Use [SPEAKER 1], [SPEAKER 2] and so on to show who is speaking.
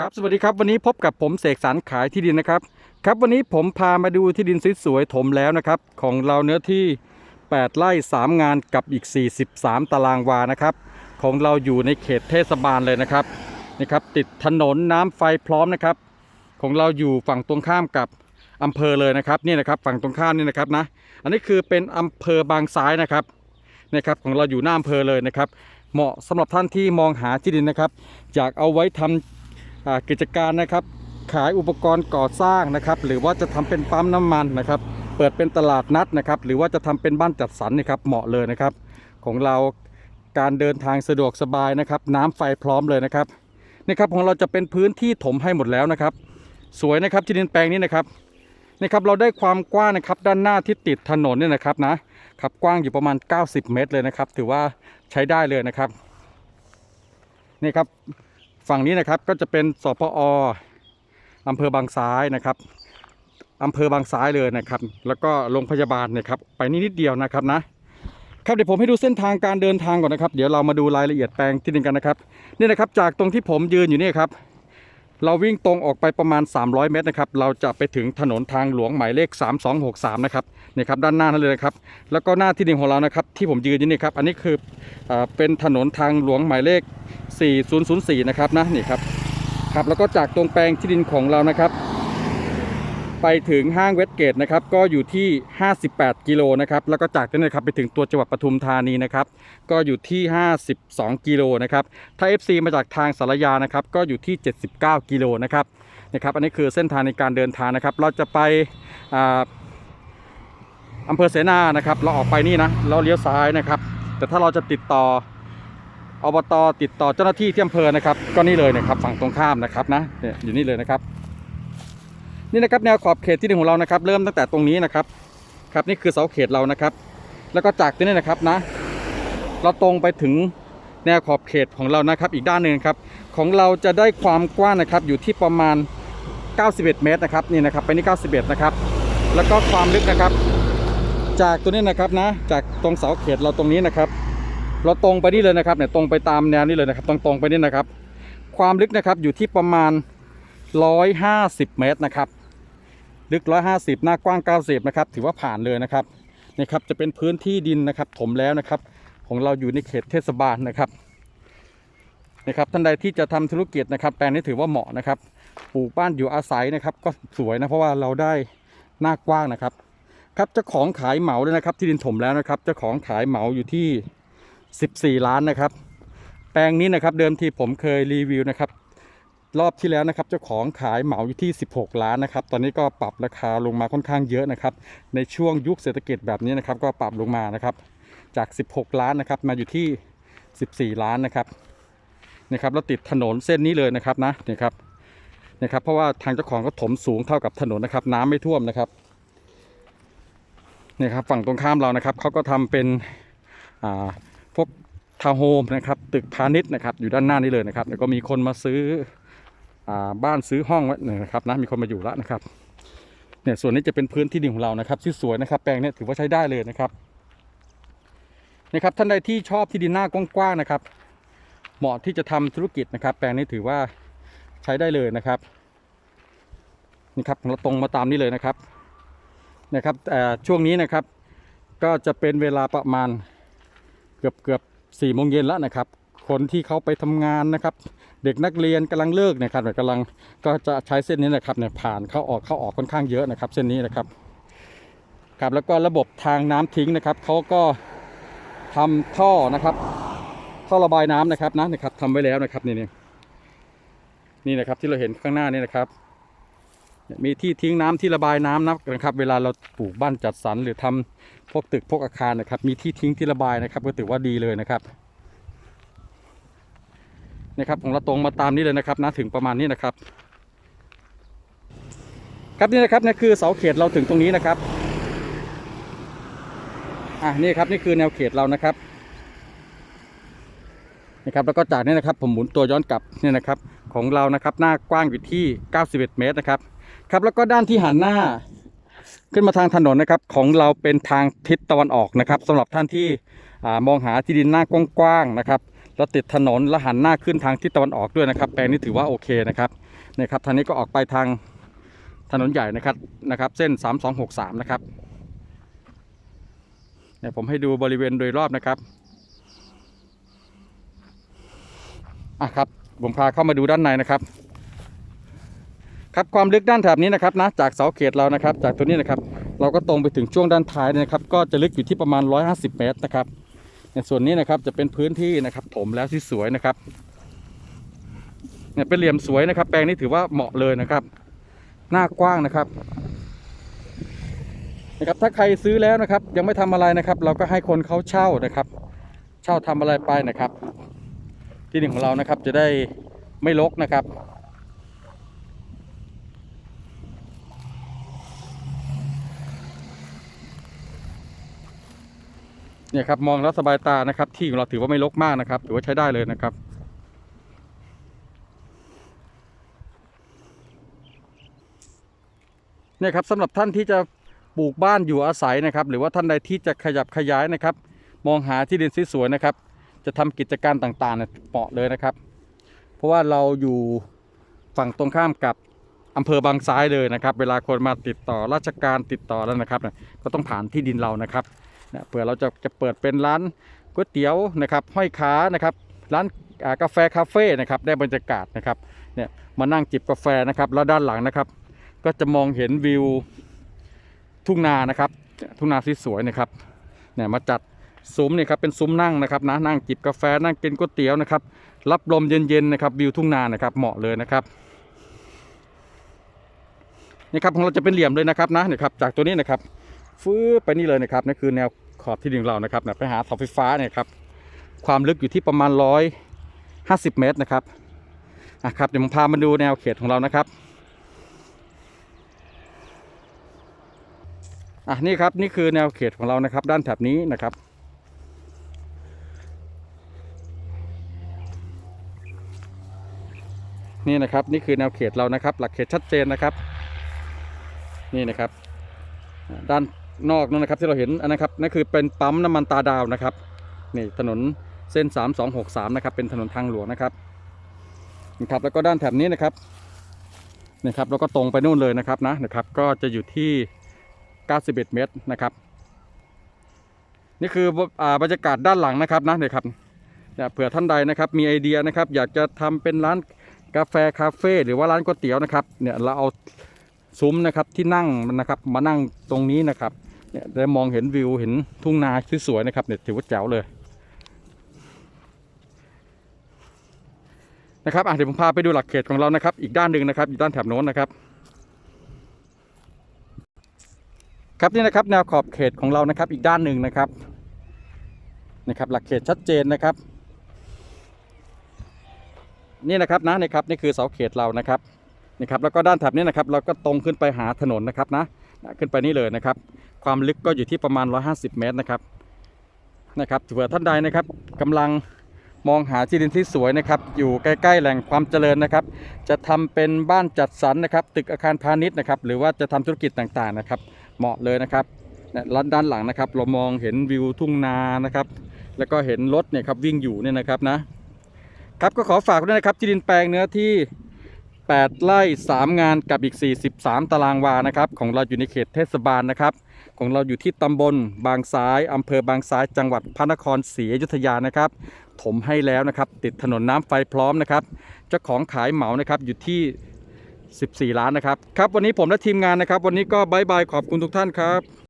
[SPEAKER 1] ครับสวัสดีครับวันนี้พบกับผมเสกสรรขายที่ดินนะครับ ครับวันนี้ผมพามาดูที่ดินสวยๆถมแล้วนะครับ ของเราเนื้อที่ 8 ไร่ 3 งานกับอีก 43 ตารางวานะครับ ของเราอยู่ในเขตเทศบาลเลยนะครับนี่ครับติดถนนน้ำไฟพร้อมนะครับ ของเราอยู่ฝั่งตรงข้ามกับอำเภอเลยนะครับนี่นะครับฝั่งตรงข้ามนี่นะครับนะอันนี้คือเป็นอำเภอบางซ้ายนะครับนะครับของเราอยู่หน้าอำเภอเลยนะครับ เหมาะสำหรับท่านที่มองหาที่ดินนะครับอยากเอาไว้ทำอ่า กิจการนะครับ ขายอุปกรณ์ก่อสร้างนะครับ หรือว่าจะทำเป็นปั๊มน้ำมันนะครับ เปิดเป็นตลาดนัดนะครับ หรือว่าจะทำเป็นบ้านจัดสรรนะครับ เหมาะเลยนะครับ ของเราการเดินทางสะดวกสบายนะครับ น้ำไฟพร้อมเลยนะครับนี่ครับของเราจะเป็นพื้นที่ถมให้หมดแล้วนะครับ สวยนะครับที่ดินแปลงนี้นะครับนี่ครับเราได้ความกว้างนะครับด้านหน้าที่ติดถนนเนี่ยนะครับนะครับกว้างอยู่ประมาณ 90 เมตรเลยนะครับ ถือว่าใช้ได้เลยนะครับนี่ครับ ฝั่งนี้นะครับก็จะเป็นสพออำเภอบางซ้ายนะครับอำเภอบางซ้ายเลยนะครับ แล้วก็โรงพยาบาลนะครับ ไปนิดนิดเดียวนะครับนะครับเดี๋ยวผมให้ดูเส้นทางการเดินทางก่อนนะครับ เดี๋ยวเรามาดูรายละเอียดแปลงที่หนึ่งกันนะครับ นี่นะครับจากตรงที่ผมยืนอยู่นี่ครับ เราวิ่งตรงออกไปประมาณ 300 เมตรนะครับ เราจะไปถึงถนนทางหลวงหมายเลข 3263 นะครับนี่ครับด้านหน้านั่นเลยนะครับ แล้วก็หน้าที่ดินของเรานะครับ ที่ผมยืนอยู่นี่ครับ อันนี้คืออเป็นถนนทางหลวงหมายเลข 4004 นะครับนะนี่ครับครับ แล้วก็จากตรงแปลงที่ดินของเรานะครับ ไปถึงห้างเวสเกตนะครับก็อยู่ที่ 58 กิโลนะครับแล้วก็จากนั้นนะครับไปถึงตัวจังหวัดปทุมธานีนะครับก็อยู่ที่ 52 กิโลนะครับถ้า FC มาจากทางสารยานะครับก็อยู่ที่ 79 กิโลนะครับนะครับอันนี้คือเส้นทางในการเดินทางนะครับเราจะไปอ่าอำเภอเสนานะครับเราออกไปนี่นะเราเลี้ยวซ้ายนะครับ แต่ถ้าเราจะติดต่ออบตติดต่อเจ้าหน้าที่ที่อำเภอนะครับ ก็นี่เลยนะครับฝั่งตรงข้ามนะครับนะเนี่ยอยู่นี่เลยนะครับ นี่นะครับแนวขอบเขตที่ดินของเรานะครับ เริ่มตั้งแต่ตรงนี้นะครับครับนี่คือเสาเขตเรานะครับ แล้วก็จากตรงนี้นะครับนะ เราตรงไปถึงแนวขอบเขตของเรานะครับ อีกด้านหนึ่งครับ ของเราจะได้ความกว้างนะครับ อยู่ที่ประมาณ 91 เมตรนะครับนี่นะครับ ไปนี่91 นะครับ แล้วก็ความลึกนะครับ จากตัวนี้นะครับนะ จากตรงเสาเขตเราตรงนี้นะครับ เราตรงไปนี่เลยนะครับเนี่ยตรงไปตามแนวนี้เลยนะครับ ตรงตรงๆไปนี่นะครับ ความลึกนะครับอยู่ที่ประมาณ 150 เมตรนะครับ ลึก 150 หน้ากว้าง 90 นะครับ ถือว่าผ่านเลยนะครับนี่ครับจะเป็นพื้นที่ดินนะครับ ถมแล้วนะครับ ของเราอยู่ในเขตเทศบาลนะครับนะครับท่านใดที่จะทำธุรกิจนะครับ แปลงนี้ถือว่าเหมาะนะครับปลูกบ้านอยู่อาศัยนะครับ ก็สวยนะเพราะว่าเราได้หน้ากว้างนะครับ ครับเจ้าของขายเหมาเลยนะครับ ที่ดินถมแล้วนะครับเจ้าของขายเหมาอยู่ที่ 14 ล้านนะครับ แปลงนี้นะครับเดิมทีผมเคยรีวิวนะครับ รอบที่แล้วนะครับเจ้าของขายเหมาอยู่ที่ 16 ล้านนะครับ ตอนนี้ก็ปรับราคาลงมาค่อนข้างเยอะนะครับ ในช่วงยุคเศรษฐกิจแบบนี้นะครับ ก็ปรับลงมานะครับ จาก 16 ล้านนะครับ มาอยู่ที่ 14 ล้านนะครับนะครับแล้วติดถนนเส้นนี้เลยนะครับนะนี่ครับนะครับ เพราะว่าทางเจ้าของก็ถมสูงเท่ากับถนนนะครับ น้ำไม่ท่วมนะครับนี่ครับฝั่งตรงข้ามเรานะครับเขาก็ทำเป็นอ่าพวกทาวน์โฮมนะครับ ตึกพาณิชย์นะครับ อยู่ด้านหน้านี้เลยนะครับแล้วก็มีคนมาซื้อ บ้านซื้อห้องไว้นะครับนะมีคนมาอยู่แล้วนะครับเนี่ยส่วนนี้จะเป็นพื้นที่ดินของเรานะครับที่สวยนะครับ แปลงเนี้ถือว่าใช้ได้เลยนะครับนะครับท่านใดที่ชอบที่ดินหน้ากว้างๆนะครับ เหมาะที่จะทำธุรกิจนะครับ แปลงนี้ถือว่าใช้ได้เลยนะครับนี่ครับเราตรงมาตามนี้เลยนะครับนะครับแต่ช่วงนี้นะครับ ก็จะเป็นเวลาประมาณเกือบเกือบสี่โมงเย็นแล้วนะครับ คนที่เขาไปทำงานนะครับ เด็กนักเรียนกำลังเลิกนะครับกำลังก็จะใช้เส้นนี้นะครับเนี่ยผ่านเข้าออกเข้าออกค่อนข้างเยอะนะครับ เส้นนี้นะครับครับแล้วก็ระบบทางน้ำทิ้งนะครับเขาก็ทำท่อนะครับท่อระบายน้ำนะครับนะนะครับทำไว้แล้วนะครับนี่นี่นี่นะครับที่เราเห็นข้างหน้านี่นะครับ มีที่ทิ้งน้ำที่ระบายน้ำนะครับ เวลาเราปลูกบ้านจัดสรรหรือทำพวกตึกพวกอาคารนะครับ มีที่ทิ้งที่ระบายนะครับ ก็ถือว่าดีเลยนะครับ นะครับของเราตรงมาตามนี้เลยนะครับนะถึงประมาณนี้นะครับ ครับนี่นะครับนี่คือเสาเขตเราถึงตรงนี้นะครับอะนี่ครับนี่คือแนวเขตเรานะครับนะครับแล้วก็จากนี้นะครับผมหมุนตัวย้อนกลับเนี่ยนะครับของเรานะครับหน้ากว้างอยู่ที่ 91 เมตรนะครับครับแล้วก็ด้านที่หันหน้าขึ้นมาทางถนนนะครับของเราเป็นทางทิศตะวันออกนะครับสำหรับท่านที่อมองหาที่ดินหน้ากว้างๆนะครับ แล้วติดถนนแล้วหันหน้าขึ้นทางทิศตะวันออกด้วยนะครับ แปลงนี้ถือว่าโอเคนะครับนี่ครับทางนี้ก็ออกไปทางถนนใหญ่นะครับนะครับ เส้น 3263 นะครับเนี่ยผมให้ดูบริเวณโดยรอบนะครับอะครับผมพาเข้ามาดูด้านในนะครับ ครับความลึกด้านแถบนี้นะครับนะจากเสาเขตเรานะครับ จากตัวนี้นะครับ เราก็ตรงไปถึงช่วงด้านท้ายนะครับ ก็จะลึกอยู่ที่ประมาณ 150 เมตรนะครับ ในส่วนนี้นะครับจะเป็นพื้นที่นะครับถมแล้วที่สวยนะครับเนี่ยเป็นเหลี่ยมสวยนะครับ แปลงนี้ถือว่าเหมาะเลยนะครับ หน้ากว้างนะครับนะครับ ถ้าใครซื้อแล้วนะครับ ยังไม่ทำอะไรนะครับ เราก็ให้คนเขาเช่านะครับ เช่าทำอะไรไปนะครับ ที่ดินของเรานะครับจะได้ไม่รกนะครับ เนี่ยครับมองแล้วสบายตานะครับ ที่ของเราถือว่าไม่รกมากนะครับ ถือว่าใช้ได้เลยนะครับเนี่ยครับสำหรับท่านที่จะปลูกบ้านอยู่อาศัยนะครับ หรือว่าท่านใดที่จะขยับขยายนะครับ มองหาที่ดินสวยๆนะครับ จะทำกิจการต่างๆเนี่ยเหมาะเลยนะครับ เพราะว่าเราอยู่ฝั่งตรงข้ามกับอำเภอบางซ้ายเลยนะครับ เวลาคนมาติดต่อราชการติดต่อแล้วนะครับ ก็ต้องผ่านที่ดินเรานะครับ นะเผื่อเราจะจะเปิดเป็นร้านก๋วยเตี๋ยวนะครับห้อยขานะครับร้านกาแฟคาเฟ่นะครับได้บรรยากาศนะครับเนี่ยมานั่งจิบกาแฟนะครับแล้วด้านหลังนะครับ ก็จะมองเห็นวิวทุ่งนานะครับ ทุ่งนาสวยๆนะครับเนี่ยมาจัดซุ้มเนี่ยครับเป็นซุ้มนั่งนะครับนะนั่งจิบกาแฟนั่งกินก๋วยเตี๋ยวนะครับ รับลมเย็นๆนะครับวิวทุ่งนานะครับเหมาะเลยนะครับนี่ครับของเราจะเป็นเหลี่ยมเลยนะครับนะเนี่ยครับจากตัวนี้นะครับฟื้นไปนี่เลยนะครับนั่คือแนว ขอบที่ดินของเรานะครับนี่ยไปหาเสาไฟฟ้าเนี่ยครับความลึกอยู่ที่ประมาณร้อยห้าสิบเมตรนะครับอะครับเดี๋ยวผมพามาดูแนวเขตของเรานะครับอะนี่ครับนี่คือแนวเขตของเรานะครับ ด้านแถบนี้นะครับนี่นะครับนี่คือแนวเขตเรานะครับ หลักเขตชัดเจนนะครับ นี่นะครับ ด้าน นอกนั่นนะครับที่เราเห็นอันนะครับนั่นคือเป็นปั๊มน้ำมันตาดาวนะครับนี่ถนนเส้น 3263นะครับเป็นถนนทางหลวงนะครับนี่ครับแล้วก็ด้านแถบนี้นะครับนี่ครับแล้วก็ตรงไปนู่นเลยนะครับนะนะครับก็จะอยู่ที่ 91 เมตรนะครับ นี่คืออบรรยากาศด้านหลังนะครับนะเนี่ยครับเนี่ยเผื่อท่านใดนะครับมีไอเดียนะครับ อยากจะทำเป็นร้านกาแฟคาเฟ่หรือว่าร้านก๋วยเตี๋ยวนะครับเนี่ยเราเอา ซุ้มนะครับที่นั่งนะครับมานั่งตรงนี้นะครับเนี่ยได้มองเห็นวิวเห็นทุ่งนาสวยๆนะครับเนี่ยถือว่าแจ๋วเลยนะครับอะเดี๋ยวผมพาไปดูหลักเขตของเรานะครับ อีกด้านหนึ่งนะครับอีกด้านแถบโน้นนะครับ ครับนี่นะครับแนวขอบเขตของเรานะครับ อีกด้านหนึ่งนะครับนะครับ หลักเขตชัดเจนนะครับ นี่นะครับนะนี่ครับนี่คือเสาเขตเรานะครับ นี่ครับแล้วก็ด้านแถบนี้นะครับเราก็ตรงขึ้นไปหาถนนนะครับนะขึ้นไปนี่เลยนะครับ ความลึกก็อยู่ที่ประมาณ 150 เมตรนะครับนะครับเผื่อท่านใดนะครับกำลังมองหาที่ดินที่สวยนะครับ อยู่ใกล้ๆแหล่งความเจริญนะครับ จะทำเป็นบ้านจัดสรรนะครับ ตึกอาคารพาณิชย์นะครับ หรือว่าจะทำธุรกิจต่างๆนะครับ เหมาะเลยนะครับเนี่ยด้านหลังนะครับ เรามองเห็นวิวทุ่งนานะครับ แล้วก็เห็นรถเนี่ยครับวิ่งอยู่เนี่ยนะครับนะครับก็ขอฝากด้วยนะครับที่ดินแปลงเนื้อที่ 8 ไร่ 3 งานกับอีก 43 ตารางวานะครับ ของเราอยู่ในเขตเทศบาลนะครับ ของเราอยู่ที่ตำบลบางซ้ายอำเภอบางซ้ายจังหวัดพระนครศรีอยุธยานะครับ ถมให้แล้วนะครับ ติดถนนน้ำไฟพร้อมนะครับ เจ้าของขายเหมานะครับอยู่ที่ 14 ล้านนะครับ ครับวันนี้ผมและทีมงานนะครับ วันนี้ก็บายบายขอบคุณทุกท่านครับ